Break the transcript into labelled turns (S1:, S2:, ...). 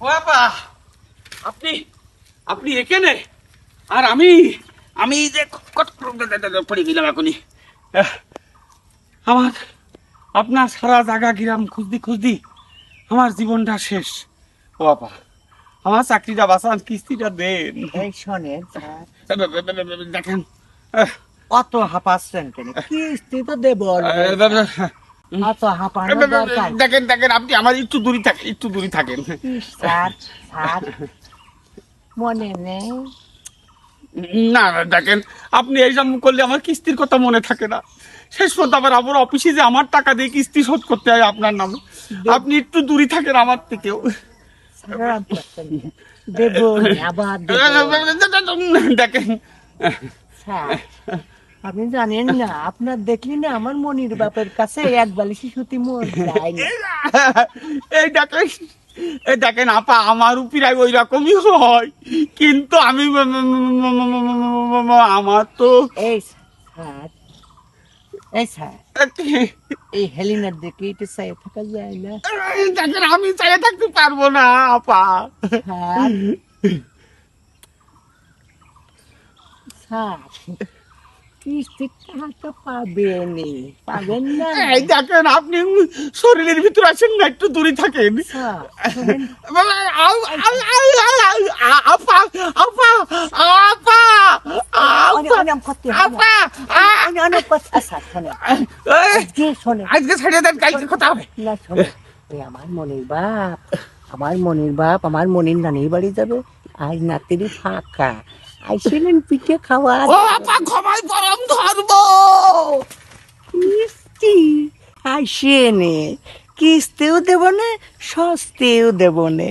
S1: ও আপা আপনি আপনি এখানে? আর আমি আমি যে কট পড়ে গেলাম এখনই। আমার আপনার সারা জায়গা গিরাম খুঁজদি খুঁজদি আমার জীবনটা শেষ। ও আপা আমার চাকরিটা বাঁচান কিস্তিটা দেন।
S2: শোনেন
S1: দেখেন।
S2: অত হাঁপাচ্ছেন কেন? কিস্তি তো দেব
S1: দেখেন দেখেন আপনি আমার একটু দূরে থাকেন একটু দূরে থাকেন।
S2: মনে নেই।
S1: না না দেখেন আপনি এই করলে আমার কিস্তির কথা মনে থাকে না। শেষ পর্যন্ত আবার আমার অফিসে যে আমার টাকা দিয়ে কিস্তি শোধ করতে হয় আপনার নামে আপনি একটু দূরে থাকেন আমার থেকেও।
S2: আবার
S1: দেখেন
S2: আপনি জানেন না আপনার দেখলি না আমার মনির বাপের কাছে এক বালিশি সুতি মন যায়
S1: এই দেখেন এই দেখেন আপা আমার উপিরাই ওই রকমই হয় কিন্তু আমি আমার তো
S2: এই স্যার এই স্যার এই হেলিনার দিকে একটু চাই থাকা যায় না
S1: দেখেন আমি চাইয়ে থাকতে পারব না আপা
S2: স্যার
S1: এই দেখেন আপনি শরীরের ভিতর আছেন না একটু দূরে থাকেন।
S2: স্যার শোনেন,
S1: আউ, আউ, আউ, আউ, আউ, আ- আপা আপা আপা
S2: অনেক
S1: আপা
S2: অনেক করতে হবে
S1: আপা আ-
S2: অনেক অনেক কথা স্যার শোনেন।
S1: এই, আজকে ছেড়ে দেন কালকে কথা হবে।
S2: না শোনেন। এই আমার মনির বাপ আমার মনির বাপ আমার মনির নানির বাড়ি যাবে। আজ নাতিরি ফাঁকা। আইসিলেন পিঠে খাওয়া
S1: ও আপা ক্ষমাই পরম ধর্ম
S2: কিস্তি? আইসেনে কিস্তিও দেব না সস্তেও দেব না।